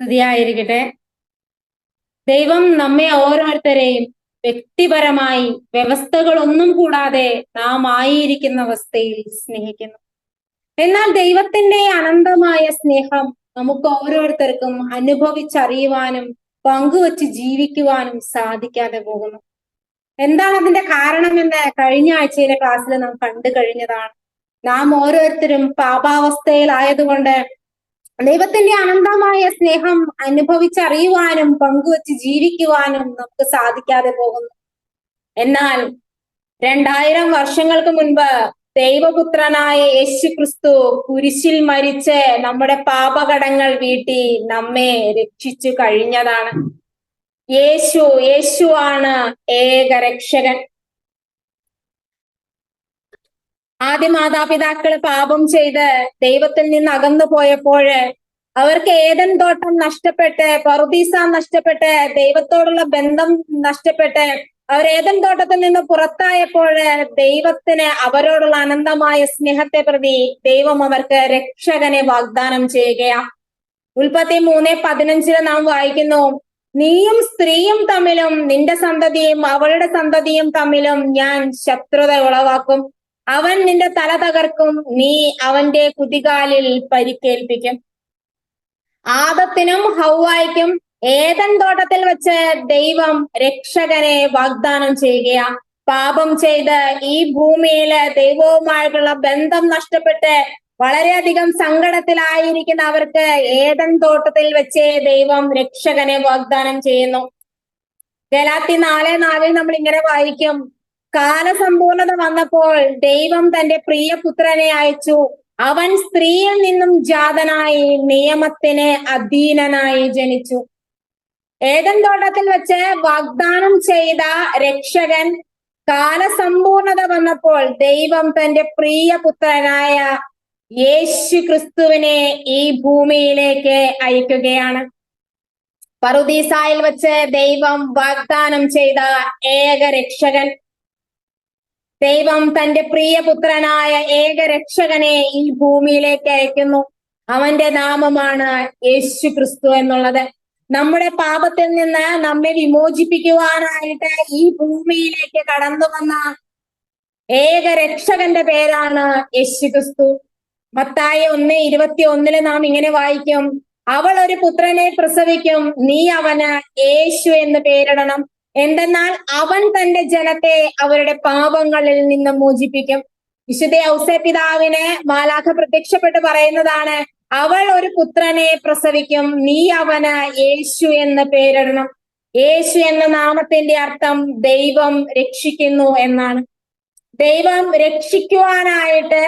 സ്തുതിയായിരിക്കട്ടെ ദൈവം നമ്മെ ഓരോരുത്തരെയും വ്യക്തിപരമായി വ്യവസ്ഥകളൊന്നും കൂടാതെ നാം ആയിരിക്കുന്ന അവസ്ഥയിൽ സ്നേഹിക്കുന്നു. എന്നാൽ ദൈവത്തിന്റെ അനന്തമായ സ്നേഹം നമുക്ക് ഓരോരുത്തർക്കും അനുഭവിച്ചറിയുവാനും പങ്കുവച്ച് ജീവിക്കുവാനും സാധിക്കാതെ പോകുന്നു. എന്താണ് അതിന്റെ കാരണമെന്ന് കഴിഞ്ഞ ആഴ്ചയിലെ ക്ലാസ്സിൽ നാം കണ്ടു കഴിഞ്ഞതാണ്. നാം ഓരോരുത്തരും പാപാവസ്ഥയിലായതുകൊണ്ട് ദൈവത്തിന്റെ അനന്തമായ സ്നേഹം അനുഭവിച്ചറിയുവാനും പങ്കുവച്ച് ജീവിക്കുവാനും നമുക്ക് സാധിക്കാതെ പോകുന്നു. എന്നാൽ രണ്ടായിരം വർഷങ്ങൾക്ക് മുൻപ് ദൈവപുത്രനായ യേശു ക്രിസ്തു കുരിശിൽ മരിച്ച് നമ്മുടെ പാപകടങ്ങൾ വീട്ടി നമ്മെ രക്ഷിച്ചു കഴിഞ്ഞതാണ്. യേശു യേശു ആണ് ഏക രക്ഷകൻ. ആദ്യ മാതാപിതാക്കൾ പാപം ചെയ്ത് ദൈവത്തിൽ നിന്ന് അകന്നു പോയപ്പോഴ് അവർക്ക് ഏതൻ തോട്ടം നഷ്ടപ്പെട്ട് പറുദീസ നഷ്ടപ്പെട്ട് ദൈവത്തോടുള്ള ബന്ധം നഷ്ടപ്പെട്ട് അവർ ഏതൻ തോട്ടത്തിൽ നിന്ന് പുറത്തായപ്പോൾ ദൈവത്തിന് അവരോടുള്ള അനന്തമായ സ്നേഹത്തെ പ്രതി ദൈവം അവർക്ക് രക്ഷകനെ വാഗ്ദാനം ചെയ്യുകയാ. ഉൽപ്പത്തി മൂന്ന് പതിനഞ്ചിൽ നാം വായിക്കുന്നു നീയും സ്ത്രീയും തമ്മിലും നിന്റെ സന്തതിയും അവളുടെ സന്തതിയും തമ്മിലും ഞാൻ ശത്രുത ഉളവാക്കും. അവൻ നിന്റെ തല തകർക്കും. നീ അവന്റെ കുതികാലിൽ പരിക്കേൽപ്പിക്കും. ആദത്തിനും ഹൗവായിക്കും ഏതൻ തോട്ടത്തിൽ വെച്ച് ദൈവം രക്ഷകനെ വാഗ്ദാനം ചെയ്യുകയാ. പാപം ചെയ്ത് ഈ ഭൂമിയിൽ ദൈവവുമായിട്ടുള്ള ബന്ധം നഷ്ടപ്പെട്ട് വളരെയധികം സങ്കടത്തിലായിരിക്കുന്ന അവർക്ക് ഏതൻ തോട്ടത്തിൽ വെച്ച് ദൈവം രക്ഷകനെ വാഗ്ദാനം ചെയ്യുന്നു. ഗലാത്തി നാല് നാലിൽ നമ്മൾ ഇങ്ങനെ വായിക്കും. കാലസമ്പൂർണത വന്നപ്പോൾ ദൈവം തന്റെ പ്രിയപുത്രനെ അയച്ചു. അവൻ സ്ത്രീയിൽ നിന്നും ജാതനായി നിയമത്തിന് അധീനനായി ജനിച്ചു. ഏതൻ തോട്ടത്തിൽ വെച്ച് വാഗ്ദാനം ചെയ്ത രക്ഷകൻ കാലസമ്പൂർണത വന്നപ്പോൾ ദൈവം തന്റെ പ്രിയപുത്രനായ യേശു ക്രിസ്തുവിനെ ഈ ഭൂമിയിലേക്ക് അയക്കുകയാണ്. പറുദീസായിൽ വെച്ച് ദൈവം വാഗ്ദാനം ചെയ്ത ഏക രക്ഷകൻ ദൈവം തന്റെ പ്രിയപുത്രനായ ഏക രക്ഷകനെ ഈ ഭൂമിയിലേക്ക് അയക്കുന്നു. അവന്റെ നാമമാണ് യേശു ക്രിസ്തു എന്നുള്ളത്. നമ്മുടെ പാപത്തിൽ നിന്ന് നമ്മെ വിമോചിപ്പിക്കുവാനായിട്ട് ഈ ഭൂമിയിലേക്ക് കടന്നു വന്ന ഏക രക്ഷകന്റെ പേരാണ് യേശു ക്രിസ്തു. മത്തായി ഒന്ന് ഇരുപത്തി ഒന്നിൽ നാം ഇങ്ങനെ വായിക്കും. അവൾ ഒരു പുത്രനെ പ്രസവിക്കും. നീ അവന് യേശു എന്ന് പേരിടണം. എന്തെന്നാൽ അവൻ തന്റെ ജനത്തെ അവരുടെ പാപങ്ങളിൽ നിന്ന് മോചിപ്പിക്കും. വിശുദ്ധ ഔസേ പിതാവിന് മാലാഖ പ്രത്യക്ഷപ്പെട്ട് പറയുന്നതാണ് അവൾ ഒരു പുത്രനെ പ്രസവിക്കും നീ അവന് യേശു എന്ന് പേരിടണം. യേശു എന്ന നാമത്തിന്റെ അർത്ഥം ദൈവം രക്ഷിക്കുന്നു എന്നാണ്. ദൈവം രക്ഷിക്കുവാനായിട്ട്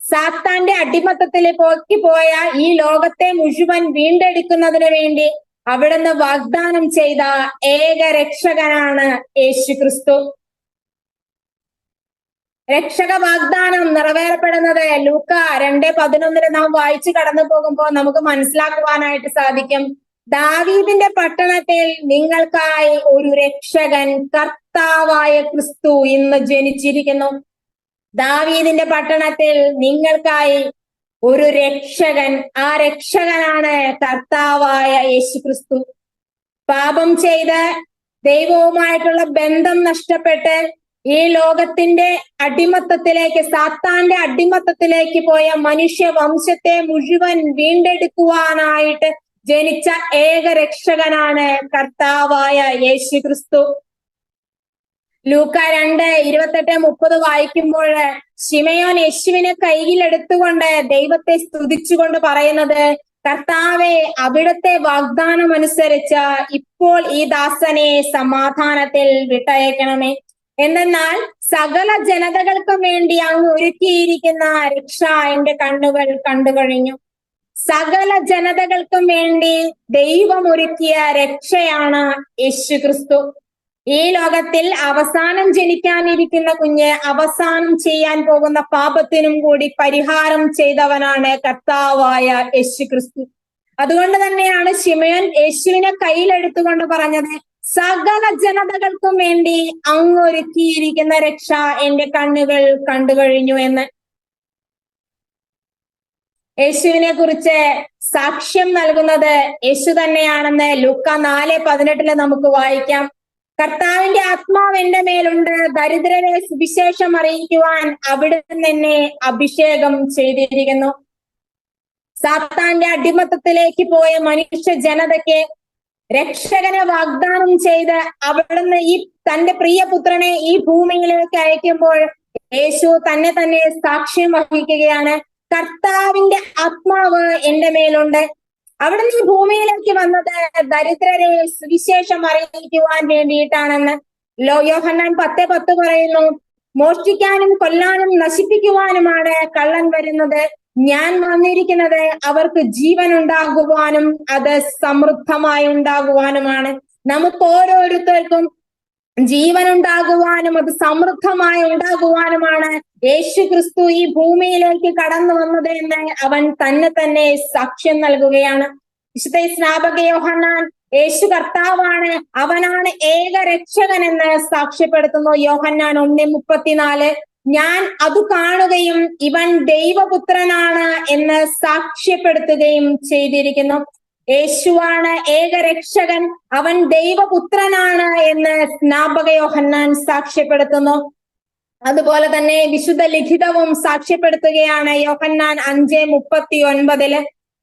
സാത്താന്റെ അടിമത്തത്തിലേക്ക് പോയ ഈ ലോകത്തെ മുഴുവൻ വീണ്ടെടുക്കുന്നതിന് വേണ്ടി അവിടുന്ന് വാഗ്ദാനം ചെയ്ത ഏക രക്ഷകനാണ് യേശു ക്രിസ്തു. രക്ഷക വാഗ്ദാനം നിറവേറപ്പെടുന്നത് ലൂക്ക രണ്ട് പതിനൊന്നിന് നാം വായിച്ചു കടന്നു പോകുമ്പോൾ നമുക്ക് മനസ്സിലാക്കുവാനായിട്ട് സാധിക്കും. ദാവീദിന്റെ പട്ടണത്തിൽ നിങ്ങൾക്കായി ഒരു രക്ഷകൻ കർത്താവായ ക്രിസ്തു ഇന്ന് ജനിച്ചിരിക്കുന്നു. ദാവീദിന്റെ പട്ടണത്തിൽ നിങ്ങൾക്കായി ഒരു രക്ഷകൻ ആ രക്ഷകനാണ് കർത്താവായ യേശു ക്രിസ്തു പാപം ചെയ്ത് ദൈവവുമായിട്ടുള്ള ബന്ധം നഷ്ടപ്പെട്ട് ഈ ലോകത്തിന്റെ അടിമത്തത്തിലേക്ക് സാത്താന്റെ അടിമത്തത്തിലേക്ക് പോയ മനുഷ്യ വംശത്തെ മുഴുവൻ വീണ്ടെടുക്കുവാനായിട്ട് ജനിച്ച ഏക രക്ഷകനാണ് കർത്താവായ യേശു ക്രിസ്തു ലൂക്ക രണ്ട് ഇരുപത്തെട്ട് മുപ്പത് വായിക്കുമ്പോൾ ശിമയോൻ യേശുവിനെ കയ്യിലെടുത്തുകൊണ്ട് ദൈവത്തെ സ്തുതിച്ചുകൊണ്ട് പറയുന്നത് കർത്താവെ അവിടുത്തെ വാഗ്ദാനം അനുസരിച്ച് ഇപ്പോൾ ഈ ദാസനെ സമാധാനത്തിൽ വിട്ടയക്കണമേ. എന്തെന്നാൽ സകല ജനതകൾക്കും വേണ്ടി അങ്ങ് ഒരുക്കിയിരിക്കുന്ന രക്ഷ എന്റെ കണ്ണുകൾ കണ്ടു കഴിഞ്ഞു. സകല ജനതകൾക്കും വേണ്ടി ദൈവം ഒരുക്കിയ രക്ഷയാണ് യേശു ക്രിസ്തു ഈ ലോകത്തിൽ അവസാനം ജനിക്കാനിരിക്കുന്ന കുഞ്ഞ് അവസാനം ചെയ്യാൻ പോകുന്ന പാപത്തിനും കൂടി പരിഹാരം ചെയ്തവനാണ് കർത്താവായ യേശു ക്രിസ്തു അതുകൊണ്ട് തന്നെയാണ് ശിമയൻ യേശുവിനെ കയ്യിലെടുത്തുകൊണ്ട് പറഞ്ഞത് സകല ജനതകൾക്കും വേണ്ടി അങ്ങൊരുക്കിയിരിക്കുന്ന രക്ഷ എന്റെ കണ്ണുകൾ കണ്ടു കഴിഞ്ഞു എന്ന്. യേശുവിനെ കുറിച്ച് സാക്ഷ്യം നൽകുന്നത് യേശു തന്നെയാണെന്ന് ലുക്ക നാല് പതിനെട്ടിൽ നമുക്ക് വായിക്കാം. കർത്താവിന്റെ ആത്മാവ് എന്റെ മേലുണ്ട്. ദരിദ്രരെ സുവിശേഷം അറിയിക്കുവാൻ അവിടെ എന്നെ അഭിഷേകം ചെയ്തിരിക്കുന്നു. സാത്താന്റെ അടിമത്തത്തിലേക്ക് പോയ മനുഷ്യ ജനതയ്ക്ക് രക്ഷകനെ വാഗ്ദാനം ചെയ്ത് അവിടുന്ന് ഈ തന്റെ പ്രിയപുത്രനെ ഈ ഭൂമിയിലേക്ക് അയക്കുമ്പോൾ യേശു തന്നെ തന്നെ സാക്ഷ്യം വഹിക്കുകയാണ്. കർത്താവിന്റെ ആത്മാവ് എന്റെ മേലുണ്ട്. അവിടുന്ന് ഈ ഭൂമിയിലേക്ക് വന്നത് ദരിദ്രരെ സുവിശേഷം അറിയിക്കുവാൻ വേണ്ടിയിട്ടാണെന്ന് ലോ യോഹന്നാൻ പത്ത് പത്ത് പറയുന്നു. മോഷ്ടിക്കാനും കൊല്ലാനും നശിപ്പിക്കുവാനുമാണ് കള്ളൻ വരുന്നത്. ഞാൻ വന്നിരിക്കുന്നത് അവർക്ക് ജീവൻ ഉണ്ടാകുവാനും അത് സമൃദ്ധമായി ഉണ്ടാകുവാനുമാണ്. നമുക്ക് ഓരോരുത്തർക്കും ജീവൻ ഉണ്ടാകുവാനും അത് സമൃദ്ധമായി ഉണ്ടാകുവാനുമാണ് യേശു ക്രിസ്തു ഈ ഭൂമിയിലേക്ക് കടന്നു വന്നത് എന്ന് അവൻ തന്നെ തന്നെ സാക്ഷ്യം നൽകുകയാണ്. വിശുദ്ധ സ്നാപക യോഹന്നാൻ യേശു കർത്താവാണ്. അവനാണ് ഏക രക്ഷകൻ എന്ന് സാക്ഷ്യപ്പെടുത്തുന്നു. യോഹന്നാൻ ഒന്ന് മുപ്പത്തിനാല്. ഞാൻ അത് കാണുകയും ഇവൻ ദൈവപുത്രനാണ് എന്ന് സാക്ഷ്യപ്പെടുത്തുകയും ചെയ്തിരിക്കുന്നു. യേശുവാണ് ഏകരക്ഷകൻ. അവൻ ദൈവപുത്രനാണ് എന്ന് സ്നാപക യോഹന്നാൻ സാക്ഷ്യപ്പെടുത്തുന്നു. അതുപോലെ തന്നെ വിശുദ്ധ ലിഖിതവും സാക്ഷ്യപ്പെടുത്തുകയാണ് യോഹന്നാൻ അഞ്ച് മുപ്പത്തി ഒൻപതിൽ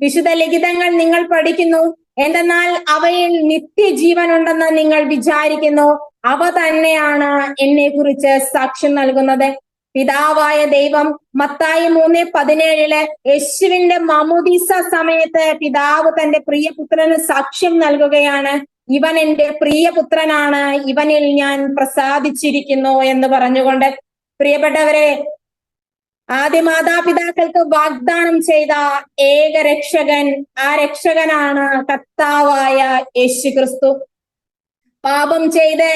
വിശുദ്ധ ലിഖിതങ്ങൾ നിങ്ങൾ പഠിക്കുന്നു. എന്തെന്നാൽ അവയിൽ നിത്യജീവൻ ഉണ്ടെന്ന് നിങ്ങൾ വിചാരിക്കുന്നു. അവ തന്നെയാണ് എന്നെ കുറിച്ച് സാക്ഷ്യം നൽകുന്നത്. പിതാവായ ദൈവം മത്തായി മൂന്ന് പതിനേഴിൽ യേശുവിന്റെ മമുദീസ സമയത്ത് പിതാവ് തന്റെ പ്രിയപുത്രന് സാക്ഷ്യം നൽകുകയാണ്. ഇവൻ എന്റെ പ്രിയപുത്രനാണ്. ഇവനിൽ ഞാൻ പ്രസാദിച്ചിരിക്കുന്നു എന്ന് പറഞ്ഞുകൊണ്ട് പ്രിയപ്പെട്ടവരെ ആദ്യ മാതാപിതാക്കൾക്ക് വാഗ്ദാനം ചെയ്ത ഏക രക്ഷകൻ ആ രക്ഷകനാണ് കർത്താവായ യേശു ക്രിസ്തു പാപം ചെയ്ത്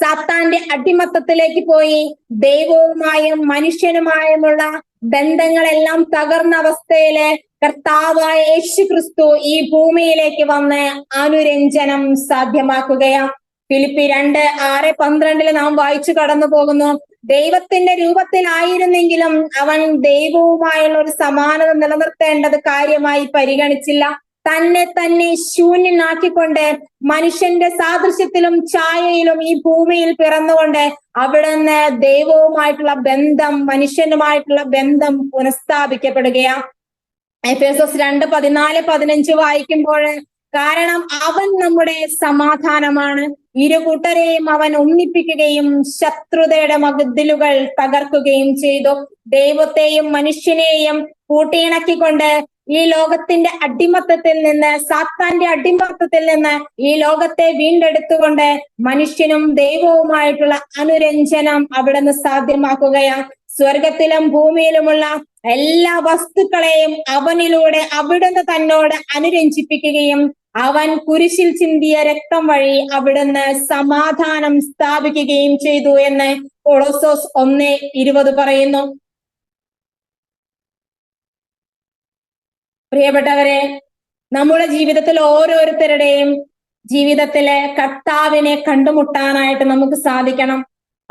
സാത്താന്റെ അടിമത്തത്തിലേക്ക് പോയി ദൈവവുമായും മനുഷ്യനുമായുമുള്ള ബന്ധങ്ങളെല്ലാം തകർന്ന അവസ്ഥയിൽ കർത്താവായ യേശു ക്രിസ്തു ഈ ഭൂമിയിലേക്ക് വന്ന് അനുരഞ്ജനം സാധ്യമാക്കുകയാണ് ഫിലിപ്പി രണ്ട് ആറ് പന്ത്രണ്ടിൽ നാം വായിച്ചു കടന്നു പോകുന്നു. ദൈവത്തിന്റെ രൂപത്തിലായിരുന്നെങ്കിലും അവൻ ദൈവവുമായുള്ള ഒരു സമാനത നിലനിർത്തേണ്ടത് കാര്യമായി പരിഗണിച്ചില്ല. തന്നെ തന്നെ ശൂന്യനാക്കിക്കൊണ്ട് മനുഷ്യന്റെ സാദൃശ്യത്തിലും ഛായയിലും ഈ ഭൂമിയിൽ പിറന്നുകൊണ്ട് അവിടുന്ന് ദൈവവുമായിട്ടുള്ള ബന്ധം മനുഷ്യനുമായിട്ടുള്ള ബന്ധം പുനഃസ്ഥാപിക്കപ്പെടുകയാണ് എഫ് എസ് എസ് രണ്ട് പതിനാല് പതിനഞ്ച് വായിക്കുമ്പോൾ കാരണം അവൻ നമ്മുടെ സമാധാനമാണ്. ഇരു കൂട്ടരെയും അവൻ ഒന്നിപ്പിക്കുകയും ശത്രുതയുടെ മതിലുകൾ തകർക്കുകയും ചെയ്തു. ദൈവത്തെയും മനുഷ്യനെയും കൂട്ടിയിണക്കിക്കൊണ്ട് ഈ ലോകത്തിന്റെ അടിമത്തത്തിൽ നിന്ന് സാത്താന്റെ അടിമത്തത്തിൽ നിന്ന് ഈ ലോകത്തെ വീണ്ടെടുത്തുകൊണ്ട് മനുഷ്യനും ദൈവവുമായിട്ടുള്ള അനുരഞ്ജനം അവിടെ നിന്ന് സാധ്യമാക്കുകയാണ്. സ്വർഗത്തിലും ഭൂമിയിലുമുള്ള എല്ലാ വസ്തുക്കളെയും അവനിലൂടെ അവിടുന്ന് തന്നോട് അനുരഞ്ജിപ്പിക്കുകയും അവൻ കുരിശിൽ ചിന്തിയ രക്തം വഴി അവിടുന്ന് സമാധാനം സ്ഥാപിക്കുകയും ചെയ്തു എന്ന് കൊളോസോസ് ഒന്ന് ഇരുപത് പറയുന്നു. പ്രിയപ്പെട്ടവരെ നമ്മുടെ ജീവിതത്തിൽ ഓരോരുത്തരുടെയും ജീവിതത്തിലെ കർത്താവിനെ കണ്ടുമുട്ടാനായിട്ട് നമുക്ക് സാധിക്കണം.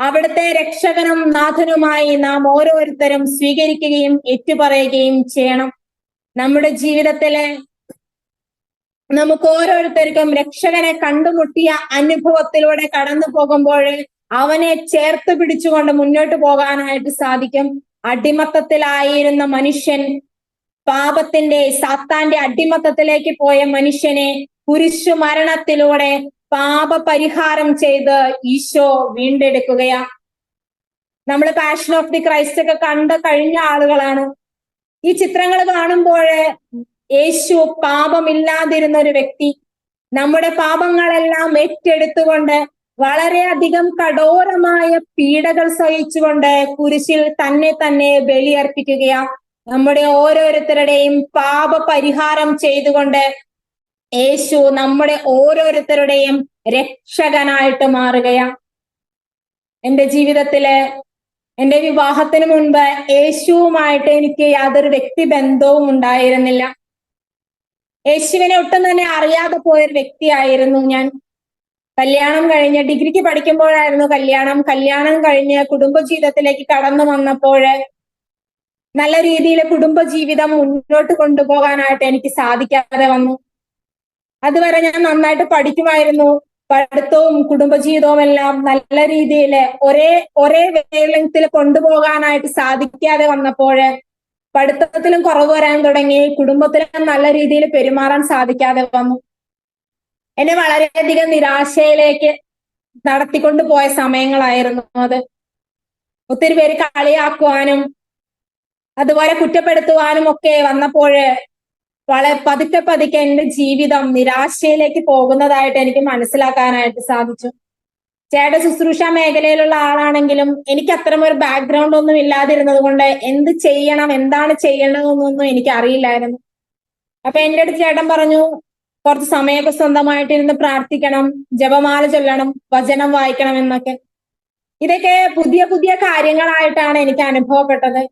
അവിടുത്തെ രക്ഷകനും നാഥനുമായി നാം ഓരോരുത്തരും സ്വീകരിക്കുകയും ഏറ്റുപറയുകയും ചെയ്യണം. നമ്മുടെ ജീവിതത്തിലെ നമുക്ക് ഓരോരുത്തർക്കും രക്ഷകനെ കണ്ടുമുട്ടിയ അനുഭവത്തിലൂടെ കടന്നു പോകുമ്പോൾ അവനെ ചേർത്ത് പിടിച്ചുകൊണ്ട് മുന്നോട്ട് പോകാനായിട്ട് സാധിക്കും. അടിമത്തത്തിലായിരുന്ന മനുഷ്യൻ പാപത്തിന്റെ സാത്താന്റെ അടിമത്തത്തിലേക്ക് പോയ മനുഷ്യനെ കുരിശു മരണത്തിലൂടെ പാപ പരിഹാരം ചെയ്ത് ഈശോ വീണ്ടെടുക്കുകയാ. നമ്മൾ പാഷൻ ഓഫ് ദി ക്രൈസ്റ്റ് ഒക്കെ കണ്ട കഴിഞ്ഞ ആളുകളാണ്. ഈ ചിത്രങ്ങൾ കാണുമ്പോൾ യേശു പാപമില്ലാതിരുന്ന ഒരു വ്യക്തി നമ്മുടെ പാപങ്ങളെല്ലാം ഏറ്റെടുത്തുകൊണ്ട് വളരെയധികം കഠോരമായ പീഡകൾ സഹിച്ചുകൊണ്ട് കുരിശിൽ തന്നെ തന്നെ ബലിയർപ്പിക്കുകയാ. നമ്മുടെ ഓരോരുത്തരുടെയും പാപ പരിഹാരം ചെയ്തുകൊണ്ട് യേശു നമ്മുടെ ഓരോരുത്തരുടെയും രക്ഷകനായിട്ട് മാറുകയാണ് എന്റെ ജീവിതത്തിൽ എന്റെ വിവാഹത്തിന് മുൻപ് യേശുവുമായിട്ട് എനിക്ക് യാതൊരു വ്യക്തി ബന്ധവും ഉണ്ടായിരുന്നില്ല. യേശുവിനെ ഒട്ടും തന്നെ അറിയാതെ പോയൊരു വ്യക്തിയായിരുന്നു ഞാൻ. കല്യാണം കഴിഞ്ഞ് ഡിഗ്രിക്ക് പഠിക്കുമ്പോഴായിരുന്നു കല്യാണം. കല്യാണം കഴിഞ്ഞ് കുടുംബജീവിതത്തിലേക്ക് കടന്നു വന്നപ്പോൾ നല്ല രീതിയിൽ കുടുംബജീവിതം മുന്നോട്ട് കൊണ്ടുപോകാനായിട്ട് എനിക്ക് സാധിക്കാതെ വന്നു. അതുവരെ ഞാൻ നന്നായിട്ട് പഠിക്കുമായിരുന്നു. പഠിത്തവും കുടുംബജീവിതവും എല്ലാം നല്ല രീതിയിൽ ഒരേ ഒരേ വേലത്തിൽ കൊണ്ടുപോകാനായിട്ട് സാധിക്കാതെ വന്നപ്പോൾ പഠിത്തത്തിലും കുറവ് വരാൻ തുടങ്ങി. കുടുംബത്തിലും നല്ല രീതിയിൽ പെരുമാറാൻ സാധിക്കാതെ വന്നു. എന്നെ വളരെയധികം നിരാശയിലേക്ക് നടത്തിക്കൊണ്ട് പോയ സമയങ്ങളായിരുന്നു അത്. ഒത്തിരി പേര് കളിയാക്കുവാനും അതുപോലെ കുറ്റപ്പെടുത്തുവാനും ഒക്കെ വന്നപ്പോഴ് വളരെ പതുക്കെ പതുക്കെ എന്റെ ജീവിതം നിരാശയിലേക്ക് പോകുന്നതായിട്ട് എനിക്ക് മനസ്സിലാക്കാനായിട്ട് സാധിച്ചു. ചേട്ട ശുശ്രൂഷ മേഖലയിലുള്ള ആളാണെങ്കിലും എനിക്ക് അത്തരം ഒരു ബാക്ക്ഗ്രൗണ്ട് ഒന്നും ഇല്ലാതിരുന്നത് കൊണ്ട് എന്ത് ചെയ്യണം എന്താണ് ചെയ്യേണ്ടതെന്നൊന്നും എനിക്ക് അറിയില്ലായിരുന്നു. അപ്പൊ എന്റെ അടുത്ത് ചേട്ടൻ പറഞ്ഞു കുറച്ച് സമയമൊക്കെ സ്വന്തമായിട്ട് ഇരുന്ന് പ്രാർത്ഥിക്കണം ജപമാല ചൊല്ലണം വചനം വായിക്കണം എന്നൊക്കെ. ഇതൊക്കെ പുതിയ പുതിയ കാര്യങ്ങളായിട്ടാണ് എനിക്ക് അനുഭവപ്പെട്ടത്.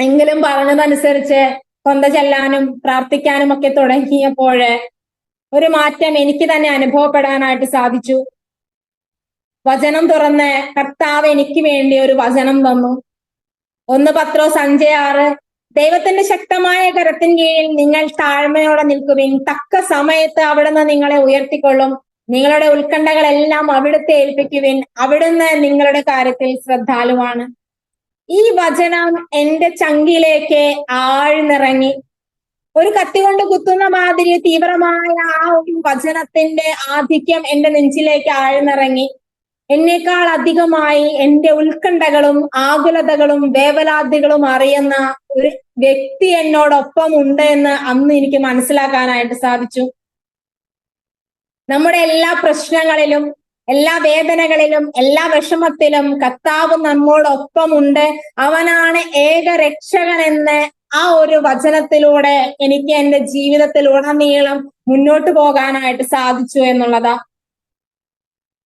എങ്കിലും പറഞ്ഞതനുസരിച്ച് കൊന്ത ചെല്ലാനും പ്രാർത്ഥിക്കാനും ഒക്കെ തുടങ്ങിയപ്പോൾ ഒരു മാറ്റം എനിക്ക് തന്നെ അനുഭവപ്പെടാനായിട്ട് സാധിച്ചു. വചനം തുറന്ന് കർത്താവ് എനിക്ക് വേണ്ടി ഒരു വചനം തന്നു. ഒന്ന് പത്രോ സഞ്ജയ് ആറ് ദൈവത്തിന്റെ ശക്തമായ കരത്തിൻ കീഴിൽ നിങ്ങൾ താഴ്മയോടെ നിൽക്കുവിൻ. തക്ക സമയത്ത് അവിടുന്ന് നിങ്ങളെ ഉയർത്തിക്കൊള്ളും. നിങ്ങളുടെ ഉത്കണ്ഠകളെല്ലാം അവിടുത്തെ ഏൽപ്പിക്കുവിൻ. അവിടുന്ന് നിങ്ങളുടെ കാര്യത്തിൽ ശ്രദ്ധാലുവാണ്. ഈ വചനം എന്റെ ചങ്കിലേക്ക് ആഴ്ന്നിറങ്ങി. ഒരു കത്തി കൊണ്ട് കുത്തുന്ന മാതിരി തീവ്രമായ ആ ഒരു വചനത്തിന്റെ ആധിക്യം എന്റെ നെഞ്ചിലേക്ക് ആഴ്ന്നിറങ്ങി. എന്നേക്കാൾ അധികമായി എന്റെ ഉത്കണ്ഠകളും ആകുലതകളും വേവലാതികളും അറിയുന്ന ഒരു വ്യക്തി എന്നോടൊപ്പം ഉണ്ട് എന്ന് അന്ന് എനിക്ക് മനസ്സിലാക്കാനായിട്ട് സാധിച്ചു. നമ്മുടെ എല്ലാ പ്രശ്നങ്ങളിലും എല്ലാ വേദനകളിലും എല്ലാ വിഷമത്തിലും കർത്താവ് നമ്മോടൊപ്പമുണ്ട്. അവനാണ് ഏക രക്ഷകൻ എന്ന് ആ ഒരു വചനത്തിലൂടെ എനിക്ക് എന്റെ ജീവിതത്തിൽ ഉടനീളം മുന്നോട്ട് പോകാനായിട്ട് സാധിച്ചു എന്നുള്ളതാ.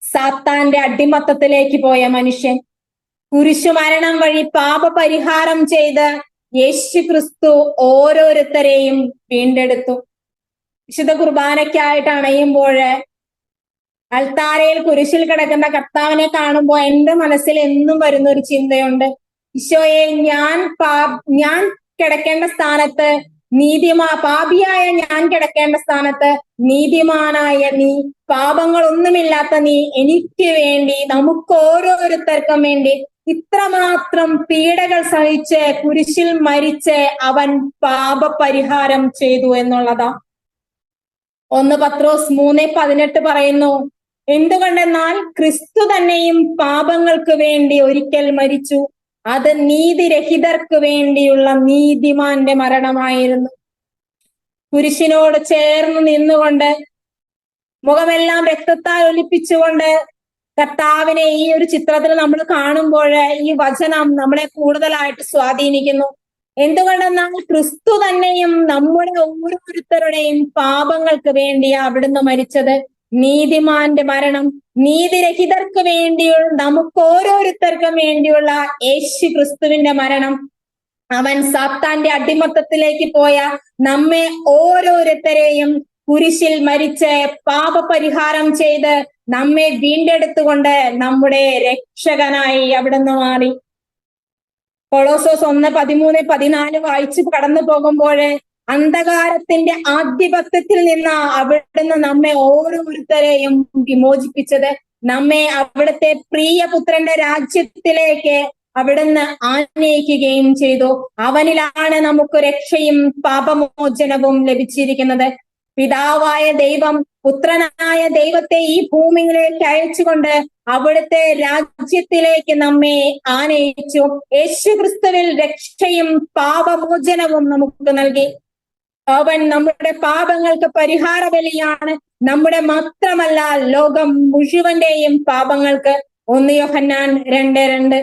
സാത്താന്റെ അടിമത്തത്തിലേക്ക് പോയ മനുഷ്യൻ. കുരിശു മരണം വഴി പാപപരിഹാരം ചെയ്ത് യേശു ക്രിസ്തു ഓരോരുത്തരെയും വീണ്ടെടുത്തു. വിശുദ്ധ കുർബാനയ്ക്കായിട്ട് അണയുമ്പോൾ അൾത്താരയിൽ കുരിശിൽ കിടക്കുന്ന കർത്താവിനെ കാണുമ്പോൾ എന്റെ മനസ്സിൽ എന്നും വരുന്ന ഒരു ചിന്തയുണ്ട്. ഈശോയെ ഞാൻ പാ ഞാൻ കിടക്കേണ്ട സ്ഥാനത്ത് നീതിമാ പാപിയായ ഞാൻ കിടക്കേണ്ട സ്ഥാനത്ത് നീതിമാനായ നീ പാപങ്ങളൊന്നുമില്ലാത്ത നീ എനിക്ക് വേണ്ടി നമുക്ക് ഓരോരുത്തർക്കും വേണ്ടി ഇത്രമാത്രം പീഡകൾ സഹിച്ച് കുരിശിൽ മരിച്ച് അവൻ പാപപരിഹാരം ചെയ്തു എന്നുള്ളതാ. ഒന്ന് പത്രോസ് മൂന്ന് പതിനെട്ട് പറയുന്നു എന്തുകൊണ്ടെന്നാൽ ക്രിസ്തു തന്നെയും പാപങ്ങൾക്ക് വേണ്ടി ഒരിക്കൽ മരിച്ചു. അത് നീതിരഹിതർക്ക് വേണ്ടിയുള്ള നീതിമാന്റെ മരണമായിരുന്നു. കുരിശിനോട് ചേർന്ന് നിന്നുകൊണ്ട് മുഖമെല്ലാം രക്തത്താൽ ഒലിപ്പിച്ചുകൊണ്ട് കർത്താവിനെ ഈ ഒരു ചിത്രത്തിൽ നമ്മൾ കാണുമ്പോൾ ഈ വചനം നമ്മളെ കൂടുതലായിട്ട് സ്വാധീനിക്കുന്നു. എന്തുകൊണ്ടെന്നാൽ ക്രിസ്തു തന്നെയും നമ്മുടെ ഓരോരുത്തരുടെയും പാപങ്ങൾക്ക് വേണ്ടിയാ അവിടുന്ന് മരിച്ചത്. നീതിമാന്റെ മരണം നീതിരഹിതർക്ക് വേണ്ടിയുള്ള നമുക്ക് ഓരോരുത്തർക്കും വേണ്ടിയുള്ള യേശു ക്രിസ്തുവിന്റെ മരണം. അവൻ സാത്താന്റെ അടിമത്തത്തിലേക്ക് പോയ നമ്മെ ഓരോരുത്തരെയും കുരിശിൽ മരിച്ച് പാപപരിഹാരം ചെയ്ത് നമ്മെ വീണ്ടെടുത്തുകൊണ്ട് നമ്മുടെ രക്ഷകനായി അവിടുന്ന് മാറി. കൊളോസോസ് ഒന്ന് പതിമൂന്ന് പതിനാല് വായിച്ചു കടന്നു പോകുമ്പോൾ അന്ധകാരത്തിന്റെ ആധിപത്യത്തിൽ നിന്ന് അവിടുന്ന് നമ്മെ ഓരോരുത്തരെയും വിമോചിപ്പിച്ചത് നമ്മെ അവിടുത്തെ പ്രിയപുത്രന്റെ രാജ്യത്തിലേക്ക് അവിടുന്ന് ആനയിക്കുകയും ചെയ്തു. അവനിലാണ് നമുക്ക് രക്ഷയും പാപമോചനവും ലഭിച്ചിരിക്കുന്നത്. പിതാവായ ദൈവം പുത്രനായ ദൈവത്തെ ഈ ഭൂമിയിലേക്ക് അയച്ചുകൊണ്ട് അവിടുത്തെ രാജ്യത്തിലേക്ക് നമ്മെ ആനയിച്ചു. യേശുക്രിസ്തുവിൽ രക്ഷയും പാപമോചനവും നമുക്ക് നൽകി. അവൻ നമ്മുടെ പാപങ്ങൾക്ക് പരിഹാര ബലിയാണ് നമ്മുടെ മാത്രമല്ല ലോകം മുഴുവന്റെയും പാപങ്ങൾക്ക്. ഒന്ന് യോഹന്നാൻ രണ്ട് രണ്ട്.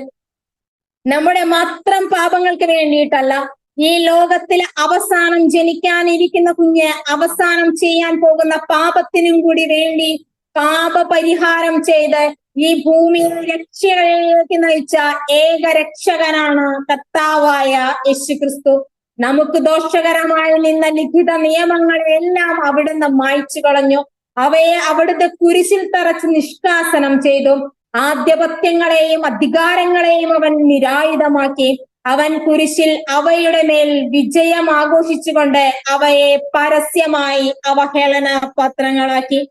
നമ്മുടെ മാത്രം പാപങ്ങൾക്ക് വേണ്ടിയിട്ടല്ല ഈ ലോകത്തിലെ അവസാനം ജനിക്കാനിരിക്കുന്ന കുഞ്ഞ് അവസാനം ചെയ്യാൻ പോകുന്ന പാപത്തിനും കൂടി വേണ്ടി പാപപരിഹാരം ചെയ്ത് ഈ ഭൂമിയെ രക്ഷയിലേക്ക് നയിച്ച ഏക രക്ഷകനാണ് കർത്താവായ യേശു ക്രിസ്തു നമുക്ക് ദോഷകരമായി നിന്ന ലിഖിത നിയമങ്ങളെല്ലാം അവിടുന്ന് മായ്ച്ചു കളഞ്ഞു. അവയെ അവിടുത്തെ കുരിശിൽ തറച്ച് നിഷ്കാസനം ചെയ്തു. ആദ്യപത്യങ്ങളെയും അധികാരങ്ങളെയും അവൻ നിരായുധമാക്കി. അവൻ കുരിശിൽ അവയുടെ മേൽ വിജയം ആഘോഷിച്ചുകൊണ്ട് അവയെ പരസ്യമായി അവഹേളന പത്രങ്ങളാക്കി.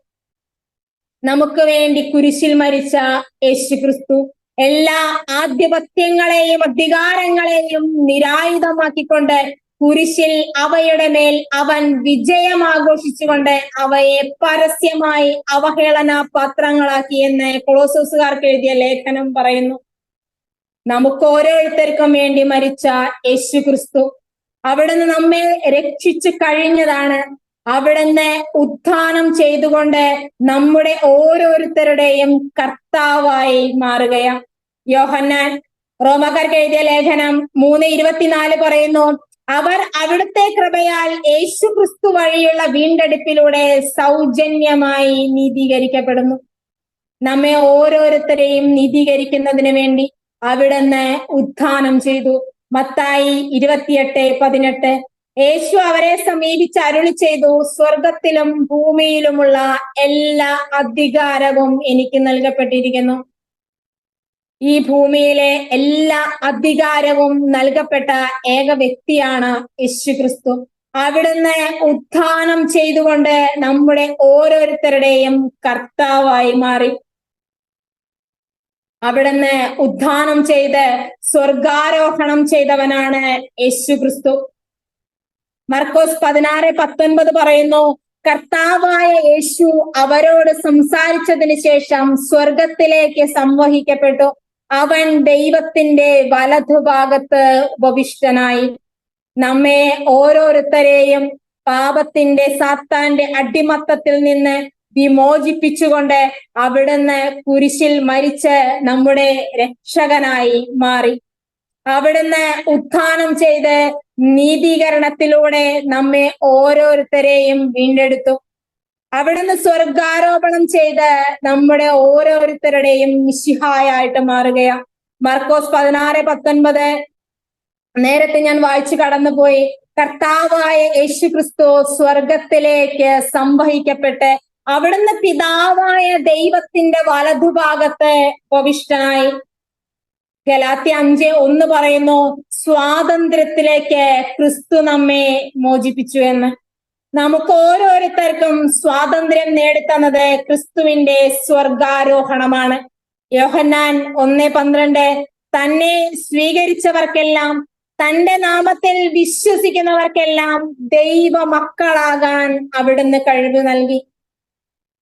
നമുക്ക് വേണ്ടി കുരിശിൽ മരിച്ച യേശു ക്രിസ്തു എല്ലാ ആധിപത്യങ്ങളെയും അധികാരങ്ങളെയും നിരായുധമാക്കിക്കൊണ്ട് കുരിശിൽ അവയുടെ മേൽ അവൻ വിജയം ആഘോഷിച്ചുകൊണ്ട് അവയെ പരസ്യമായി അവഹേളന പത്രങ്ങളാക്കി എന്ന് കൊളോസോസുകാർക്ക് എഴുതിയ ലേഖനം പറയുന്നു. നമുക്ക് ഓരോരുത്തർക്കും വേണ്ടി മരിച്ച യേശു ക്രിസ്തു അവിടുന്ന് നമ്മെ രക്ഷിച്ചു കഴിഞ്ഞതാണ്. അവിടുന്ന് ഉത്ഥാനം ചെയ്തുകൊണ്ട് നമ്മുടെ ഓരോരുത്തരുടെയും കർത്താവായി മാറുകയാണ്. യോഹന്നാൻ റോമക്കാർക്ക് എഴുതിയ ലേഖനം മൂന്ന് ഇരുപത്തിനാല് പറയുന്നു അവർ അവിടുത്തെ കൃപയാൽ യേശു ക്രിസ്തു വഴിയുള്ള വീണ്ടെടുപ്പിലൂടെ സൗജന്യമായി നീതീകരിക്കപ്പെടുന്നു. നമ്മെ ഓരോരുത്തരെയും നീതീകരിക്കുന്നതിന് വേണ്ടി അവിടുന്ന് ഉത്ഥാനം ചെയ്തു. മത്തായി ഇരുപത്തിയെട്ട് പതിനെട്ട് യേശു അവരെ സമീപിച്ച് അരുളി ചെയ്തു സ്വർഗത്തിലും ഭൂമിയിലുമുള്ള എല്ലാ അധികാരവും എനിക്ക് നൽകപ്പെട്ടിരിക്കുന്നു. ഈ ഭൂമിയിലെ എല്ലാ അധികാരവും നൽകപ്പെട്ട ഏക വ്യക്തിയാണ് യേശു ക്രിസ്തു അവിടുന്ന് ഉത്ഥാനം ചെയ്തുകൊണ്ട് നമ്മുടെ ഓരോരുത്തരുടെയും കർത്താവായി മാറി. അവിടുന്ന് ഉദ്ധാനം ചെയ്ത് സ്വർഗാരോഹണം ചെയ്തവനാണ് യേശു ക്രിസ്തു മർക്കോസ് പതിനാറ് പത്തൊൻപത് പറയുന്നു കർത്താവായ യേശു അവരോട് സംസാരിച്ചതിന് ശേഷം സ്വർഗത്തിലേക്ക് സംവഹിക്കപ്പെട്ടു. അവൻ ദൈവത്തിന്റെ വലതുഭാഗത്ത് ഉപവിഷ്ടനായി. നമ്മെ ഓരോരുത്തരെയും പാപത്തിന്റെ സാത്താന്റെ അടിമത്തത്തിൽ നിന്ന് വിമോചിപ്പിച്ചുകൊണ്ട് അവിടുന്ന് കുരിശിൽ മരിച്ച് നമ്മുടെ രക്ഷകനായി മാറി. അവിടുന്ന് ഉത്ഥാനം ചെയ്ത് നീതീകരണത്തിലൂടെ നമ്മെ ഓരോരുത്തരെയും വീണ്ടെടുത്തു. അവിടുന്ന് സ്വർഗാരോപണം ചെയ്ത് നമ്മുടെ ഓരോരുത്തരുടെയും മിശിഹായായിട്ട് മാറുകയാണ് മർക്കോസ് പതിനാറ് പത്തൊൻപത്. നേരത്തെ ഞാൻ വായിച്ചു കടന്നുപോയി. കർത്താവായ യേശു ക്രിസ്തു സ്വർഗത്തിലേക്ക് സംവഹിക്കപ്പെട്ട് അവിടുന്ന് പിതാവായ ദൈവത്തിന്റെ വലതുഭാഗത്ത് ഉപവിഷ്ടനായി ഗലാത്തി അഞ്ച് ഒന്ന് പറയുന്നു സ്വാതന്ത്ര്യത്തിലേക്ക് ക്രിസ്തു നമ്മെ മോചിപ്പിച്ചു എന്ന്. നമുക്ക് ഓരോരുത്തർക്കും സ്വാതന്ത്ര്യം നേടിത്തന്നത് ക്രിസ്തുവിന്റെ സ്വർഗാരോഹണമാണ്. യോഹന്നാൻ ഒന്ന് പന്ത്രണ്ട് തന്നെ സ്വീകരിച്ചവർക്കെല്ലാം തന്റെ നാമത്തിൽ വിശ്വസിക്കുന്നവർക്കെല്ലാം ദൈവ മക്കളാകാൻ അവിടുന്ന് കഴിവ് നൽകി.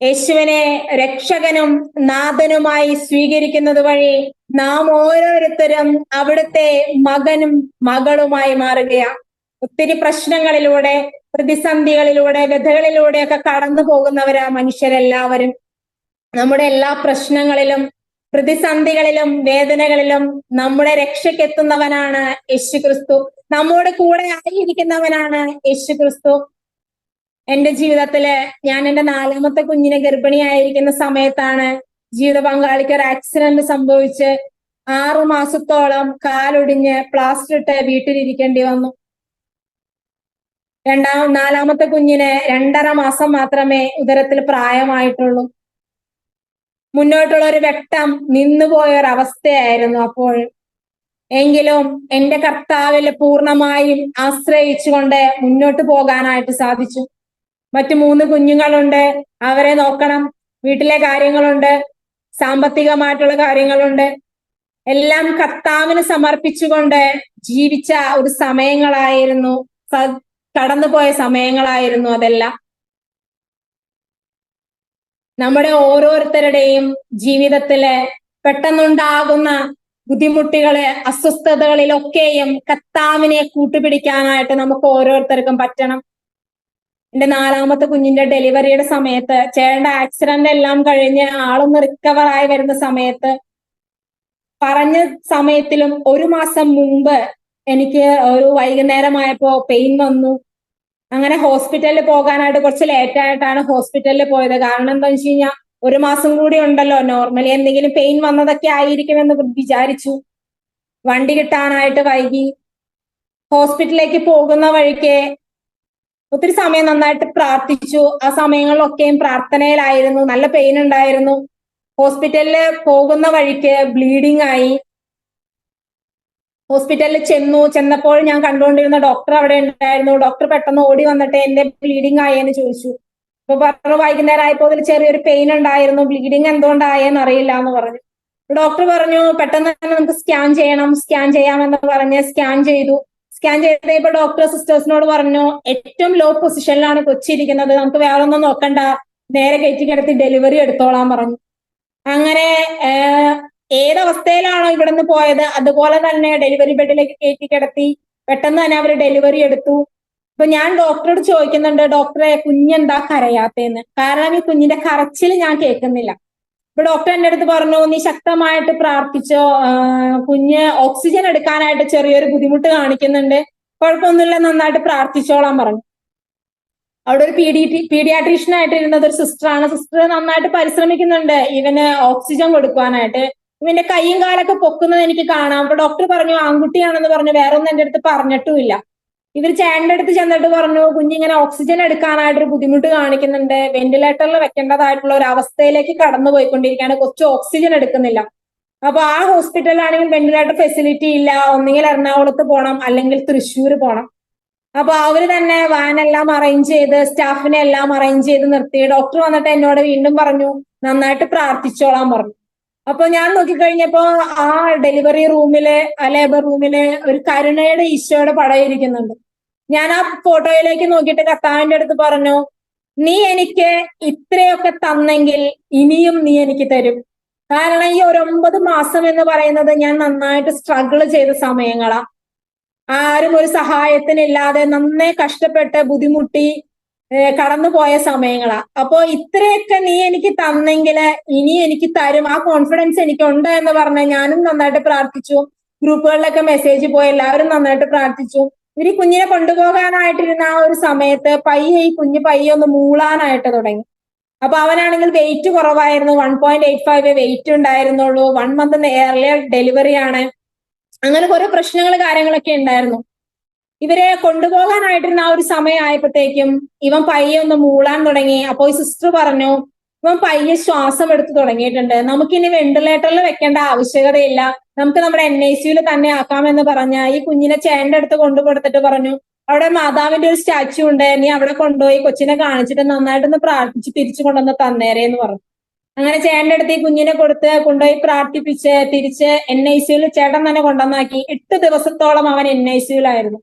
യേശുവിനെ രക്ഷകനും നാഥനുമായി സ്വീകരിക്കുന്നത് വഴി നാം ഓരോരുത്തരും അവിടുത്തെ മകനും മകളുമായി മാറുകയാണ്. ഒത്തിരി പ്രശ്നങ്ങളിലൂടെ പ്രതിസന്ധികളിലൂടെ വ്യഥകളിലൂടെ ഒക്കെ കടന്നു പോകുന്നവരാ മനുഷ്യരെല്ലാവരും. നമ്മുടെ എല്ലാ പ്രശ്നങ്ങളിലും പ്രതിസന്ധികളിലും വേദനകളിലും നമ്മുടെ രക്ഷയ്ക്കെത്തുന്നവനാണ് യേശു ക്രിസ്തു നമ്മുടെ കൂടെ ആയിരിക്കുന്നവനാണ് യേശു ക്രിസ്തു എന്റെ ജീവിതത്തിൽ ഞാൻ എന്റെ നാലാമത്തെ കുഞ്ഞിനെ ഗർഭിണിയായിരിക്കുന്ന സമയത്താണ് ജീവിത പങ്കാളിക്ക് ഒരു ആക്സിഡന്റ് സംഭവിച്ച് ആറു മാസത്തോളം കാലൊടിഞ്ഞ് പ്ലാസ്റ്റർ ഇട്ട് വീട്ടിലിരിക്കേണ്ടി വന്നു. രണ്ടാം നാലാമത്തെ കുഞ്ഞിന് രണ്ടര മാസം മാത്രമേ ഉദരത്തിൽ പ്രായമായിട്ടുള്ളൂ. മുന്നോട്ടുള്ള ഒരു വ്യക്തം നിന്നുപോയ ഒരു അവസ്ഥയായിരുന്നു അപ്പോൾ. എങ്കിലും എന്റെ കർത്താവിൽ പൂർണമായും ആശ്രയിച്ചുകൊണ്ട് മുന്നോട്ട് പോകാനായിട്ട് സാധിച്ചു. മറ്റു മൂന്ന് കുഞ്ഞുങ്ങളുണ്ട്. അവരെ നോക്കണം. വീട്ടിലെ കാര്യങ്ങളുണ്ട്. സാമ്പത്തികമായിട്ടുള്ള കാര്യങ്ങളുണ്ട്. എല്ലാം കർത്താവിന് സമർപ്പിച്ചുകൊണ്ട് ജീവിച്ച ഒരു സമയങ്ങളായിരുന്നു. കടന്നുപോയ സമയങ്ങളായിരുന്നു അതെല്ലാം. നമ്മുടെ ഓരോരുത്തരുടെയും ജീവിതത്തിലെ പെട്ടെന്നുണ്ടാകുന്ന ബുദ്ധിമുട്ടുകളെ അസ്വസ്ഥതകളിലൊക്കെയും കത്താവിനെ കൂട്ടുപിടിക്കാനായിട്ട് നമുക്ക് ഓരോരുത്തർക്കും പറ്റണം. എന്റെ നാലാമത്തെ കുഞ്ഞിന്റെ ഡെലിവറിയുടെ സമയത്ത് ചേട്ടന്റെ ആക്സിഡന്റ് എല്ലാം കഴിഞ്ഞ് ആളൊന്ന് റിക്കവർ ആയി വരുന്ന സമയത്ത് പറഞ്ഞ സമയത്തിലും ഒരു മാസം മുമ്പ് എനിക്ക് ഒരു വൈകുന്നേരമായപ്പോ പെയിൻ വന്നു. അങ്ങനെ ഹോസ്പിറ്റലിൽ പോകാനായിട്ട് കുറച്ച് ലേറ്റ് ആയിട്ടാണ് ഹോസ്പിറ്റലിൽ പോയത്. കാരണം എന്താ വെച്ച് കഴിഞ്ഞാൽ ഒരു മാസം കൂടി ഉണ്ടല്ലോ. നോർമലി എന്തെങ്കിലും പെയിൻ വന്നതൊക്കെ ആയിരിക്കുമെന്ന് വിചാരിച്ചു. വണ്ടി കിട്ടാനായിട്ട് വൈകി. ഹോസ്പിറ്റലിലേക്ക് പോകുന്ന വഴിക്ക് ഒത്തിരി സമയം നന്നായിട്ട് പ്രാർത്ഥിച്ചു. ആ സമയങ്ങളിലൊക്കെയും പ്രാർത്ഥനയിലായിരുന്നു. നല്ല പെയിൻ ഉണ്ടായിരുന്നു. ഹോസ്പിറ്റലിൽ പോകുന്ന വഴിക്ക് ബ്ലീഡിങ് ആയി. ഹോസ്പിറ്റലിൽ ചെന്നു. ചെന്നപ്പോൾ ഞാൻ കണ്ടുകൊണ്ടിരുന്ന ഡോക്ടർ അവിടെ ഉണ്ടായിരുന്നു. ഡോക്ടർ പെട്ടെന്ന് ഓടി വന്നിട്ട് എന്റെ ബ്ലീഡിങ് ആയെന്ന് ചോദിച്ചു. അപ്പൊ പറഞ്ഞു വൈകുന്നേരം ആയപ്പോൾ അതിൽ ചെറിയൊരു പെയിൻ ഉണ്ടായിരുന്നു. ബ്ലീഡിങ് എന്തുകൊണ്ടായെന്ന് അറിയില്ല എന്ന് പറഞ്ഞു ഡോക്ടർ പറഞ്ഞു പെട്ടെന്ന് തന്നെ നമുക്ക് സ്കാൻ ചെയ്യണം. സ്കാൻ ചെയ്യാമെന്ന് പറഞ്ഞ് സ്കാൻ ചെയ്തു. സ്കാൻ ചെയ്തപ്പോൾ ഡോക്ടർ സിസ്റ്റേഴ്സിനോട് പറഞ്ഞു ഏറ്റവും ലോ പൊസിഷനിലാണ് കൊച്ചിരിക്കുന്നത്. നമുക്ക് വേറെ ഒന്നും നോക്കണ്ട. നേരെ കയറ്റി കിടത്തി ഡെലിവറി എടുത്തോളാൻ പറഞ്ഞു. അങ്ങനെ ഏതവസ്ഥയിലാണോ ഇവിടെ നിന്ന് പോയത്? അതുപോലെ തന്നെ ഡെലിവറി ബെഡിലേക്ക് കയറ്റി കിടത്തി. പെട്ടെന്ന് തന്നെ അവർ ഡെലിവറി എടുത്തു. ഇപ്പൊ ഞാൻ ഡോക്ടറോട് ചോദിക്കുന്നുണ്ട് ഡോക്ടറെ കുഞ്ഞെന്താ കരയാത്തേന്ന് കാരണം ഈ കുഞ്ഞിന്റെ കരച്ചിൽ ഞാൻ കേൾക്കുന്നില്ല. ഇപ്പൊ ഡോക്ടർ എന്റെ അടുത്ത് പറഞ്ഞു നീ ശക്തമായിട്ട് പ്രാർത്ഥിച്ചോ. കുഞ്ഞ് ഓക്സിജൻ എടുക്കാനായിട്ട് ചെറിയൊരു ബുദ്ധിമുട്ട് കാണിക്കുന്നുണ്ട്. കുഴപ്പമൊന്നുമില്ല നന്നായിട്ട് പ്രാർത്ഥിച്ചോളാൻ പറഞ്ഞു. അവിടെ ഒരു പീഡി പീഡിയാട്രീഷ്യൻ ആയിട്ട് ഇരുന്നത് ഒരു സിസ്റ്ററാണ് സിസ്റ്റർ നന്നായിട്ട് പരിശ്രമിക്കുന്നുണ്ട്. ഇവന് ഓക്സിജൻ കൊടുക്കുവാനായിട്ട്. ഇവന്റെ കൈയും കാലൊക്കെ പൊക്കുന്നത് എനിക്ക് കാണാം. അപ്പൊ ഡോക്ടർ പറഞ്ഞു ആൺകുട്ടിയാണെന്ന് പറഞ്ഞു. വേറെ ഒന്നും എന്റെ അടുത്ത് പറഞ്ഞിട്ടുമില്ല. ഇവർ ചേട്ടന്റെ അടുത്ത് ചെന്നിട്ട് പറഞ്ഞു കുഞ്ഞിങ്ങനെ ഓക്സിജൻ എടുക്കാനായിട്ട് ഒരു ബുദ്ധിമുട്ട് കാണിക്കുന്നുണ്ട്. വെന്റിലേറ്ററിൽ വെക്കേണ്ടതായിട്ടുള്ള ഒരു അവസ്ഥയിലേക്ക് കടന്നു പോയിക്കൊണ്ടിരിക്കുകയാണ് കൊച്ചു ഓക്സിജൻ എടുക്കുന്നില്ല. അപ്പൊ ആ ഹോസ്പിറ്റലിലാണെങ്കിൽ വെന്റിലേറ്റർ ഫെസിലിറ്റി ഇല്ല. ഒന്നുകിൽ എറണാകുളത്ത് പോകണം അല്ലെങ്കിൽ തൃശ്ശൂർ പോകണം അപ്പൊ അവർ തന്നെ വാനെല്ലാം അറേഞ്ച് ചെയ്ത് സ്റ്റാഫിനെ എല്ലാം അറേഞ്ച് ചെയ്ത് നിർത്തി. ഡോക്ടർ വന്നിട്ട് എന്നോട് വീണ്ടും പറഞ്ഞു നന്നായിട്ട് പ്രാർത്ഥിച്ചോളാൻ പറഞ്ഞു. അപ്പൊ ഞാൻ നോക്കിക്കഴിഞ്ഞപ്പോ ആ ഡെലിവറി റൂമിലെ ആ ലേബർ റൂമിലെ ഒരു കരുണയുടെ ഈശോയുടെ പടം ഇരിക്കുന്നുണ്ട്. ഞാൻ ആ ഫോട്ടോയിലേക്ക് നോക്കിയിട്ട് കർത്താവിന്റെ അടുത്ത് പറഞ്ഞു നീ എനിക്ക് ഇത്രയൊക്കെ തന്നെങ്കിൽ ഇനിയും നീ എനിക്ക് തരും. കാരണം ഈ ഒരു ഒമ്പത് മാസം എന്ന് പറയുന്നത് ഞാൻ നന്നായിട്ട് സ്ട്രഗിൾ ചെയ്ത സമയങ്ങളാ. ആരും ഒരു സഹായത്തിനില്ലാതെ നന്നേ കഷ്ടപ്പെട്ട് ബുദ്ധിമുട്ടി കടന്നുപോയ സമയങ്ങളാ. അപ്പോ ഇത്രയൊക്കെ നീ എനിക്ക് തന്നെങ്കിൽ ഇനി എനിക്ക് തരും. ആ കോൺഫിഡൻസ് എനിക്ക് ഉണ്ട് എന്ന് പറഞ്ഞ് ഞാനും നന്നായിട്ട് പ്രാർത്ഥിച്ചു. ഗ്രൂപ്പുകളിലൊക്കെ മെസ്സേജ് പോയി. എല്ലാവരും നന്നായിട്ട് പ്രാർത്ഥിച്ചു. ഇവർ കുഞ്ഞിനെ കൊണ്ടുപോകാനായിട്ടിരുന്ന ആ ഒരു സമയത്ത് പയ്യെ ഈ കുഞ്ഞ് പയ്യെ ഒന്ന് മൂളാനായിട്ട് തുടങ്ങി. അപ്പൊ അവനാണെങ്കിൽ വെയിറ്റ് കുറവായിരുന്നു. One point eight five weight ഉണ്ടായിരുന്നുള്ളൂ. വൺ മന്ത് എയർലിയർ ഡെലിവറി ആണ്. അങ്ങനെ കുറെ പ്രശ്നങ്ങൾ കാര്യങ്ങളൊക്കെ ഉണ്ടായിരുന്നു. ഇവരെ കൊണ്ടുപോകാനായിട്ടിരുന്ന ആ ഒരു സമയമായപ്പോഴത്തേക്കും ഇവൻ പയ്യെ ഒന്ന് മൂളാൻ തുടങ്ങി. അപ്പൊ ഈ സിസ്റ്റർ പറഞ്ഞു ഇവൻ പയ്യെ ശ്വാസം എടുത്തു തുടങ്ങിയിട്ടുണ്ട്. നമുക്കിനി വെന്റിലേറ്ററിൽ വെക്കേണ്ട ആവശ്യകതയില്ല. നമുക്ക് നമ്മുടെ എൻ ഐ സിയിൽ തന്നെ ആക്കാമെന്ന് പറഞ്ഞ ഈ കുഞ്ഞിനെ ചേന്റെ അടുത്ത് കൊണ്ടുകൊടുത്തിട്ട് പറഞ്ഞു അവിടെ മാതാവിന്റെ ഒരു സ്റ്റാച്യു ഉണ്ട്. നീ അവിടെ കൊണ്ടുപോയി കൊച്ചിനെ കാണിച്ചിട്ട് നന്നായിട്ടൊന്ന് പ്രാർത്ഥിച്ച് തിരിച്ചു കൊണ്ടുവന്ന് തന്നേരെ എന്ന് പറഞ്ഞു. അങ്ങനെ ചേട്ടന്റെ അടുത്ത് ഈ കുഞ്ഞിനെ കൊടുത്ത് കൊണ്ടുപോയി പ്രാർത്ഥിപ്പിച്ച് തിരിച്ച് എൻ ഐ സിയിൽ ചേട്ടൻ തന്നെ കൊണ്ടുവന്നാക്കി. എട്ട് ദിവസത്തോളം അവൻ എൻ ഐ സിയിലായിരുന്നു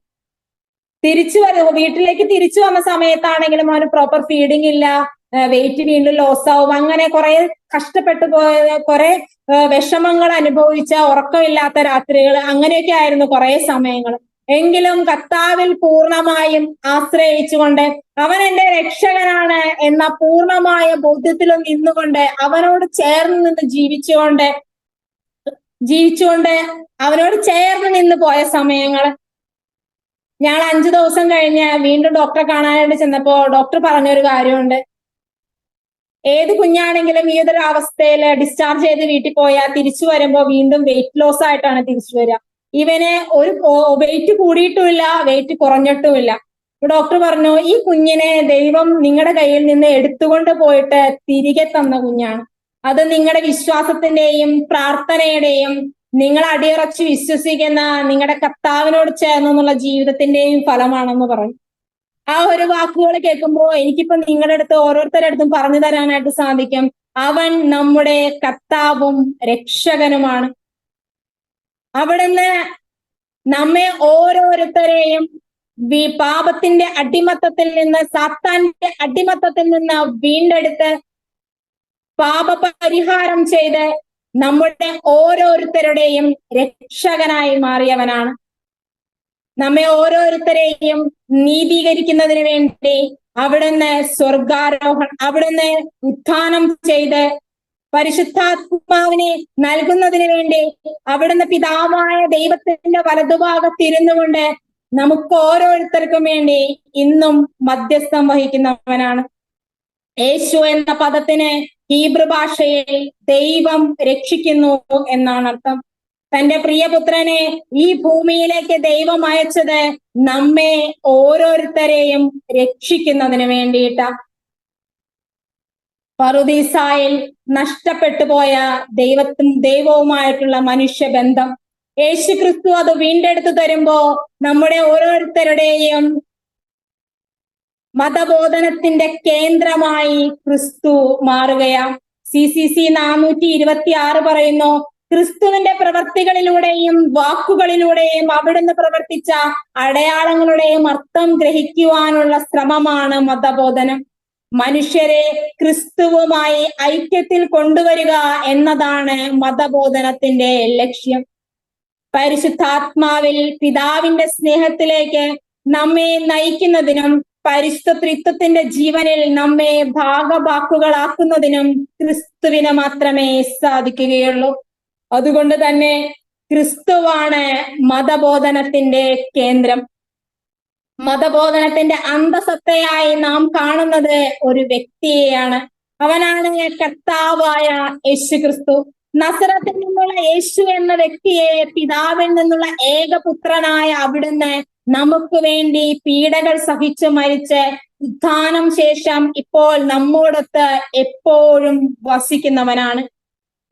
തിരിച്ചു വരും വീട്ടിലേക്ക് തിരിച്ചു വന്ന സമയത്താണെങ്കിലും അവന് പ്രോപ്പർ ഫീഡിങ് ഇല്ല. വെയിറ്റ് വീണ്ടും ലോസ് ആവും. അങ്ങനെ കുറെ കഷ്ടപ്പെട്ടു പോയ കുറെ വിഷമങ്ങൾ അനുഭവിച്ച ഉറക്കമില്ലാത്ത രാത്രികൾ അങ്ങനെയൊക്കെ ആയിരുന്നു കുറെ സമയങ്ങൾ എങ്കിലും കർത്താവിൽ പൂർണമായും ആശ്രയിച്ചുകൊണ്ട് അവൻ എന്റെ രക്ഷകനാണ് എന്ന പൂർണമായ ബോധ്യത്തിലും നിന്നുകൊണ്ട് അവനോട് ചേർന്ന് നിന്ന് ജീവിച്ചുകൊണ്ട് ജീവിച്ചുകൊണ്ട് അവനോട് ചേർന്ന് നിന്ന് പോയ സമയങ്ങൾ ഞങ്ങൾ അഞ്ചു ദിവസം കഴിഞ്ഞ് വീണ്ടും ഡോക്ടറെ കാണാനായിട്ട് ചെന്നപ്പോ ഡോക്ടർ പറഞ്ഞൊരു കാര്യമുണ്ട്. ഏത് കുഞ്ഞാണെങ്കിലും ഈ ഒരു അവസ്ഥയിൽ ഡിസ്ചാർജ് ചെയ്ത് വീട്ടിൽ പോയാൽ തിരിച്ചു വരുമ്പോ വീണ്ടും വെയിറ്റ് ലോസ് ആയിട്ടാണ് തിരിച്ചു വരിക. ഇവന് ഒരു വെയിറ്റ് കൂടിയിട്ടുമില്ല വെയിറ്റ് കുറഞ്ഞിട്ടുമില്ല. ഡോക്ടർ പറഞ്ഞു ഈ കുഞ്ഞിനെ ദൈവം നിങ്ങളുടെ കയ്യിൽ നിന്ന് എടുത്തുകൊണ്ട് പോയിട്ട് തിരികെ തന്ന കുഞ്ഞാണ്. അത് നിങ്ങളുടെ വിശ്വാസത്തിന്റെയും പ്രാർത്ഥനയുടെയും നിങ്ങൾ അടിയുറച്ച് വിശ്വസിക്കുന്ന നിങ്ങളുടെ കർത്താവിനോട് ചേർന്നുള്ള ജീവിതത്തിന്റെയും ഫലമാണെന്ന് പറഞ്ഞു ആ ഒരു വാക്കുകൾ കേൾക്കുമ്പോൾ എനിക്കിപ്പോ നിങ്ങളുടെ അടുത്ത് ഓരോരുത്തരുടെ അടുത്തും പറഞ്ഞു തരാനായിട്ട് സാധിക്കും. അവൻ നമ്മുടെ കർത്താവും രക്ഷകനുമാണ്. അവിടുന്ന് നമ്മെ ഓരോരുത്തരെയും പാപത്തിന്റെ അടിമത്തത്തിൽ നിന്ന് സാത്താന്റെ അടിമത്തത്തിൽ നിന്ന് വീണ്ടെടുത്ത് പാപപരിഹാരം ചെയ്ത് നമ്മുടെ ഓരോരുത്തരുടെയും രക്ഷകനായി മാറിയവനാണ്. നമ്മെ ഓരോരുത്തരെയും നീതീകരിക്കുന്നതിന് വേണ്ടി അവിടുന്ന് സ്വർഗാരോഹണം അവിടുന്ന് ഉത്ഥാനം ചെയ്ത് പരിശുദ്ധാത്മാവിനെ നൽകുന്നതിന് വേണ്ടി അവിടുന്ന് പിതാവായ ദൈവത്തിന്റെ വലതുഭാഗത്തിരുന്നു കൊണ്ട് നമുക്ക് ഓരോരുത്തർക്കും വേണ്ടി ഇന്നും മധ്യസ്ഥം വഹിക്കുന്നവനാണ്. യേശു എന്ന പദത്തിന് ഹീബ്രു ഭാഷയിൽ ദൈവം രക്ഷിക്കുന്നു എന്നാണ് അർത്ഥം. തന്റെ പ്രിയപുത്രനെ ഈ ഭൂമിയിലേക്ക് ദൈവം അയച്ചത് നമ്മെ ഓരോരുത്തരെയും രക്ഷിക്കുന്നതിന് വേണ്ടിയിട്ട. പറുദീസായിൽ നഷ്ടപ്പെട്ടു പോയ ദൈവത്തും ദൈവവുമായിട്ടുള്ള മനുഷ്യബന്ധം. യേശു ക്രിസ്തു അത് വീണ്ടെടുത്തു തരുമ്പോ നമ്മുടെ ഓരോരുത്തരുടെയും മതബോധനത്തിന്റെ കേന്ദ്രമായി ക്രിസ്തു മാറുകയാ. സി സി സി നാനൂറ്റി ഇരുപത്തി ആറ് പറയുന്നു ക്രിസ്തുവിന്റെ പ്രവർത്തികളിലൂടെയും വാക്കുകളിലൂടെയും അവിടുന്ന് പ്രവർത്തിച്ച അടയാളങ്ങളുടെയും അർത്ഥം ഗ്രഹിക്കുവാനുള്ള ശ്രമമാണ് മതബോധനം. മനുഷ്യരെ ക്രിസ്തുവുമായി ഐക്യത്തിൽ കൊണ്ടുവരിക എന്നതാണ് മതബോധനത്തിന്റെ ലക്ഷ്യം. പരിശുദ്ധാത്മാവിൽ പിതാവിന്റെ സ്നേഹത്തിലേക്ക് നമ്മെ നയിക്കുന്നതിനും പരിശുദ്ധ ത്രിത്വത്തിന്റെ ജീവനിൽ നമ്മെ ഭാഗവാക്കുകളാക്കുന്നതിനും ക്രിസ്തുവിനെ മാത്രമേ സാധിക്കുകയുള്ളൂ. അതുകൊണ്ട് തന്നെ ക്രിസ്തുവാണ് മതബോധനത്തിന്റെ കേന്ദ്രം. മതബോധനത്തിന്റെ അന്തസത്തയായി നാം കാണുന്നത് ഒരു വ്യക്തിയെയാണ്. അവനാണ് കർത്താവായ യേശു ക്രിസ്തു നസറത്തിൽ നിന്നുള്ള യേശു എന്ന വ്യക്തിയെ പിതാവിൽ നിന്നുള്ള ഏകപുത്രനായ അവിടുന്ന് നമുക്ക് വേണ്ടി പീഡകൾ സഹിച്ചു മരിച്ച് ഉത്ഥാനം ശേഷം ഇപ്പോൾ നമ്മോടൊത്ത് എപ്പോഴും വസിക്കുന്നവനാണ്.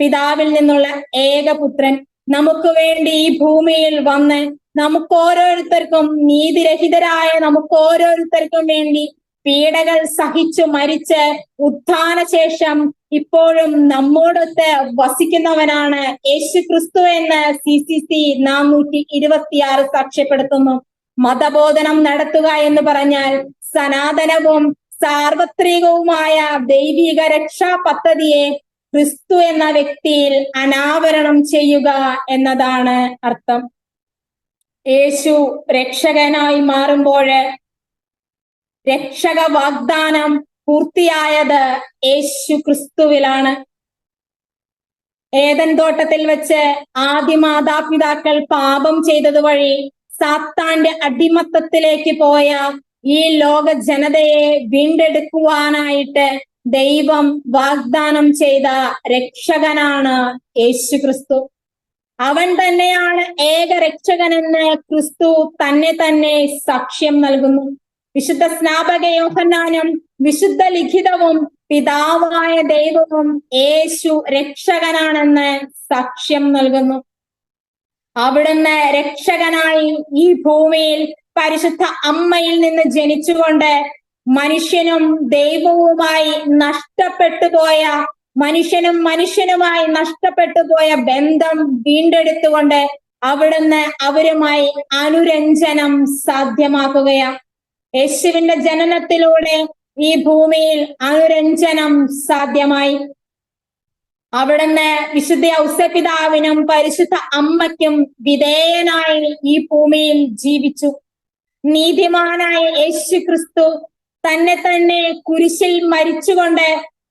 പിതാവിൽ നിന്നുള്ള ഏകപുത്രൻ നമുക്ക് വേണ്ടി ഈ ഭൂമിയിൽ വന്ന് നമുക്ക് ഓരോരുത്തർക്കും നീതിരഹിതരായ നമുക്ക് ഓരോരുത്തർക്കും വേണ്ടി പീഡകൾ സഹിച്ചു മരിച്ച് ഉത്ഥാന ശേഷം ഇപ്പോഴും നമ്മോടൊത്ത് വസിക്കുന്നവനാണ് യേശു ക്രിസ്തു എന്ന് സി സി സി നാനൂറ്റി ഇരുപത്തിയാറ് സാക്ഷ്യപ്പെടുത്തുന്നു. മതബോധനം നടത്തുക എന്ന് പറഞ്ഞാൽ സനാതനവും സാർവത്രികവുമായ ദൈവിക രക്ഷാ പദ്ധതിയെ ക്രിസ്തു എന്ന വ്യക്തിയിൽ അനാവരണം ചെയ്യുക എന്നതാണ് അർത്ഥം. യേശു രക്ഷകനായി മാറുമ്പോൾ രക്ഷക വാഗ്ദാനം പൂർത്തിയായത് യേശു ക്രിസ്തുവിലാണ്. ഏതൻ തോട്ടത്തിൽ വെച്ച് ആദ്യ മാതാപിതാക്കൾ പാപം ചെയ്തത് വഴി സാത്താന്റെ അടിമത്തത്തിലേക്ക് പോയ ഈ ലോക ജനതയെ വീണ്ടെടുക്കുവാനായിട്ട് ദൈവം വാഗ്ദാനം ചെയ്ത രക്ഷകനാണ് യേശു ക്രിസ്തു. അവൻ തന്നെയാണ് ഏക രക്ഷകനെന്ന് ക്രിസ്തു തന്നെ തന്നെ സാക്ഷ്യം നൽകുന്നു. വിശുദ്ധ സ്നാപക യോഹന്നാനും വിശുദ്ധ ലിഖിതവും പിതാവായ ദൈവവും യേശു രക്ഷകനാണെന്ന് സാക്ഷ്യം നൽകുന്നു. അവിടുന്ന് രക്ഷകനായി ഈ ഭൂമിയിൽ പരിശുദ്ധ അമ്മയിൽ നിന്ന് ജനിച്ചുകൊണ്ട് മനുഷ്യനും ദൈവവുമായി നഷ്ടപ്പെട്ടു പോയ മനുഷ്യനും മനുഷ്യനുമായി നഷ്ടപ്പെട്ടു പോയ ബന്ധം വീണ്ടെടുത്തുകൊണ്ട് അവിടുന്ന് അവരുമായി അനുരഞ്ജനം സാധ്യമാക്കുകയാണ്. യേശുവിന്റെ ജനനത്തിലൂടെ ഈ ഭൂമിയിൽ അനുരഞ്ജനം സാധ്യമായി. അവിടുന്ന് വിശുദ്ധ ഔസപിതാവിനും പരിശുദ്ധ അമ്മയ്ക്കും വിധേയനായി ഈ ഭൂമിയിൽ ജീവിച്ചു. നീതിമാനായ യേശു ക്രിസ്തു തന്നെ തന്നെ കുരിശിൽ മരിച്ചുകൊണ്ട്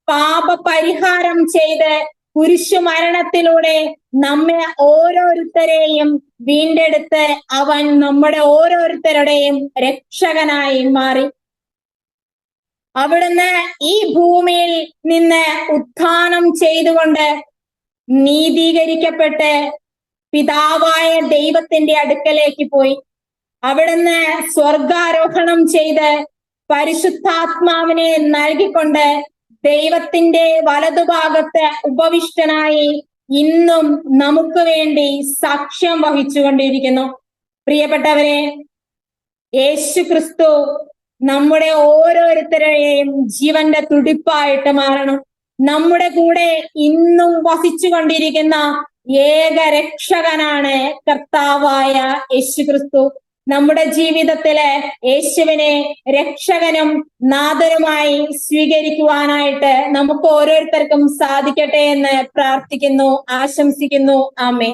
പാപപരിഹാരം ചെയ്ത് കുരിശു മരണത്തിലൂടെ നമ്മെ ഓരോരുത്തരെയും വീണ്ടെടുത്ത് അവൻ നമ്മുടെ ഓരോരുത്തരുടെയും രക്ഷകനായി മാറി. അവിടുന്ന് ഈ ഭൂമിയിൽ നിന്ന് ഉത്ഥാനം ചെയ്തുകൊണ്ട് നീതീകരിക്കപ്പെട്ട് പിതാവായ ദൈവത്തിന്റെ അടുക്കലേക്ക് പോയി. അവിടുന്ന് സ്വർഗാരോഹണം ചെയ്ത് പരിശുദ്ധാത്മാവിനെ നൽകിക്കൊണ്ട് ദൈവത്തിന്റെ വലതുഭാഗത്ത് ഉപവിഷ്ടനായി ഇന്നും നമുക്ക് വേണ്ടി സാക്ഷ്യം വഹിച്ചുകൊണ്ടിരിക്കുന്നു. പ്രിയപ്പെട്ടവരെ യേശു ക്രിസ്തു നമ്മുടെ ഓരോരുത്തരെയും ജീവന്റെ തുടിപ്പായിട്ട് മാറണം. നമ്മുടെ കൂടെ ഇന്നും വസിച്ചു കൊണ്ടിരിക്കുന്ന ഏക രക്ഷകനാണ് കർത്താവായ യേശു ക്രിസ്തു നമ്മുടെ ജീവിതത്തിലെ യേശുവിനെ രക്ഷകനും നാഥനുമായി സ്വീകരിക്കുവാനായിട്ട് നമുക്ക് ഓരോരുത്തർക്കും സാധിക്കട്ടെ എന്ന് പ്രാർത്ഥിക്കുന്നു ആശംസിക്കുന്നു. ആമേ